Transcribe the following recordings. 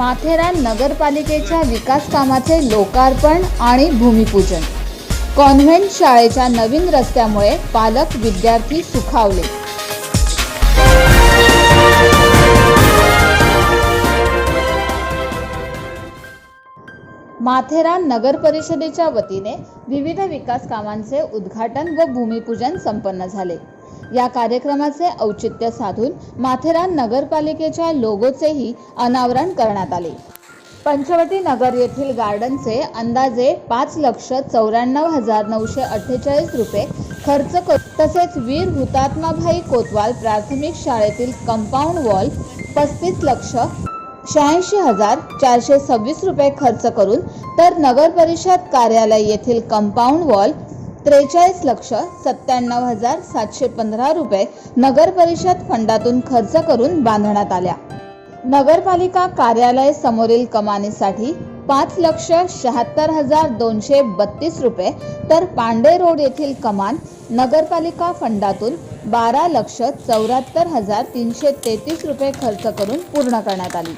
माथेरान नगरपालिकेच्या विकास कामाचे लोकार्पण आणि भूमिपूजन. कॉन्व्हेंट शाळेच्या नवीन रस्त्यामुळे पालक विद्यार्थी सुखावले. माथेरान नगर परिषदेच्या वतीने विविध विकास कामांचे उद्घाटन व भूमिपूजन संपन्न झाले. या कार्यक्रमाचे औचित्य साधून माथेरान नगरपालिकेच्या लोगोचेही अनावरण करण्यात आले. पंचवटी नगर येथील गार्डनचे अंदाजे पाच लक्ष चौऱ्याण्णव हजार नऊशे अठ्ठेचाळीस रुपये खर्च करून तसेच वीर हुतात्माभाई कोतवाल प्राथमिक शाळेतील कंपाऊंड वॉल पस्तीस लक्ष शहाऐंशी हजार चारशे सव्वीस रुपये खर्च करून तर नगर परिषद कार्यालय येथील कंपाऊंड वॉल त्रेचाळीस लक्ष सत्त्याण्णव हजार सातशे पंधरा रुपये नगर परिषद फंडातून खर्च करून बांधण्यात आल्या. नगरपालिका कार्यालय समोरील कमानीसाठी पाच लक्ष शहात्तर हजार दोनशे बत्तीस रुपये तर पांडे रोड येथील कमान नगरपालिका फंडातून बारा लक्ष चौऱ्याहत्तर हजार तीनशे तेहतीस रुपये खर्च करून पूर्ण करण्यात आली.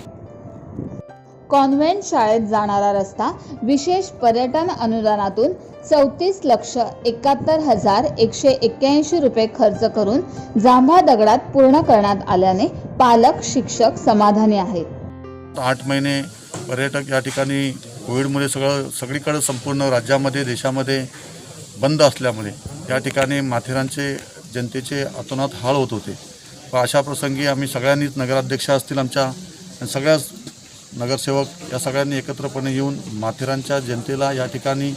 कॉन्व्हेंट शाळेत जाणारा रस्ता विशेष पर्यटन अनुदानातून चौतीस लक्ष एकाहत्तर हजार एकशे एक्क्याऐंशी रुपये खर्च करून जांभा दगडात पूर्ण करण्यात आल्याने पालक शिक्षक समाधानी आहेत. आठ महिने पर्यटक या ठिकाणी कोविडमुळे सगळं सगळीकडे संपूर्ण राज्यामध्ये देशामध्ये बंद असल्यामुळे या ठिकाणी माथेरानचे जनतेचे अतोनात हाल होत होते. व अशा प्रसंगी आम्ही सगळ्यांनीच नगराध्यक्ष असतील आमच्या सगळ्याच नगरसेवक या सगळ्यांनी एकत्रपणे येऊन माथेरानच्या जनतेला या ठिकाणी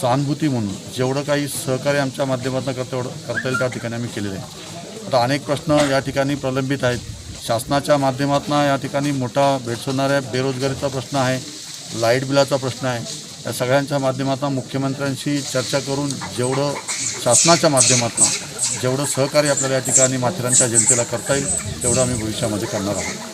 सहानुभूती म्हणून जेवढं काही सहकार्य आमच्या माध्यमातून करता करता येईल त्या ठिकाणी आम्ही केलेलं आहे. आता अनेक प्रश्न या ठिकाणी प्रलंबित आहेत. शासनाच्या माध्यमातून या ठिकाणी मोठा भेडसवणाऱ्या बेरोजगारीचा प्रश्न आहे लाइट बिलाचा प्रश्न आहे. या सगळ्यांच्या माध्यमातून मुख्यमंत्र्यांशी चर्चा करून जेवढं शासनाच्या माध्यमातून जेवढं सहकार्य आपल्याला या ठिकाणी माथेरानच्या जनतेला करता येईल तेवढं आम्ही भविष्यामध्ये करणार आहोत.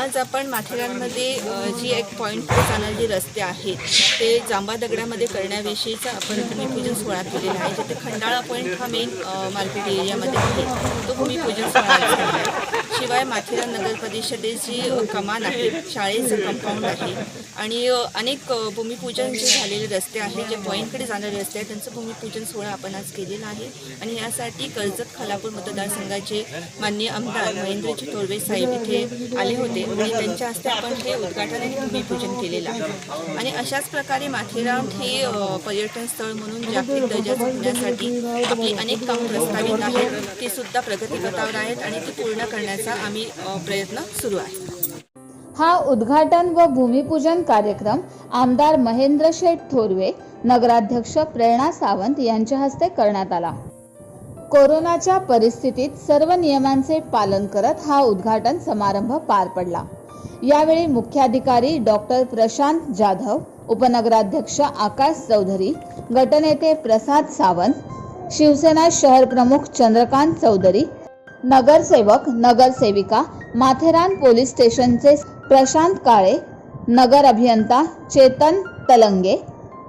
आज आपण माथेरानमध्ये जी एक पॉईंट जाणारे जे रस्ते आहेत ते जांबा दगडामध्ये करण्याविषयीचा आपण भूमिपूजन सोहळा केलेला आहे जिथे खंडाळा पॉईंट हा मेन मार्केट एरियामध्ये आहे. तो भूमिपूजन सोहळा आहे शिवाय माथेरान नगर परिषदेची कमान आहे शाळेचं कंपाऊंड आहे. आणि अनेक भूमिपूजन जे झालेले रस्ते आहेत जे पॉईंटकडे जाणारे रस्ते आहेत त्यांचं भूमिपूजन सोहळा आपण आज केलेला आहे. आणि यासाठी कर्जत खालापूर मतदारसंघाचे माननीय आमदार महेंद्रजी थोरवे साहेब इथे आले होते. आणि त्यांच्या हस्ते आपण हे उद्घाटन आणि भूमिपूजन केलेलं आहे. आणि अशाच प्रकारे माथेरान हे पर्यटन स्थळ म्हणून जागतिक दर्जाचं होण्यासाठी आपली अनेक कामं प्रस्तावित आहेत. ती सुद्धा प्रगतीपथावर आहेत आणि ती पूर्ण करण्याचा आम्ही प्रयत्न सुरू आहे. हा उद्घाटन व भूमिपूजन कार्यक्रम आमदार महेंद्र शेठ थोरवे नगराध्यक्ष प्रेरणा सावंत यांच्या हस्ते करण्यात आला. कोरोनाच्या परिस्थितीत सर्व नियमांचे पालन करत हा उद्घाटन समारंभ पार पडला. यावेळी मुख्याधिकारी डॉक्टर प्रशांत जाधव उपनगराध्यक्ष आकाश चौधरी गटनेते प्रसाद सावंत शिवसेना शहर प्रमुख चंद्रकांत चौधरी नगरसेवक नगरसेविका माथेरान पोलीस स्टेशनचे प्रशांत काळे नगर अभियंता चेतन तलंगे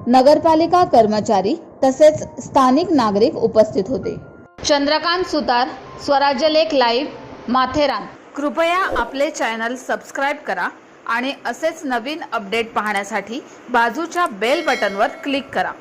नगरपालिका कर्मचारी तसेच स्थानिक नागरिक उपस्थित होते. चंद्रकांत सुतार स्वराज्य लेख लाईव्ह माथेरान. कृपया आपले चॅनल सबस्क्राईब करा आणि असेच नवीन अपडेट पाहण्यासाठी बाजूच्या बेल बटनवर क्लिक करा.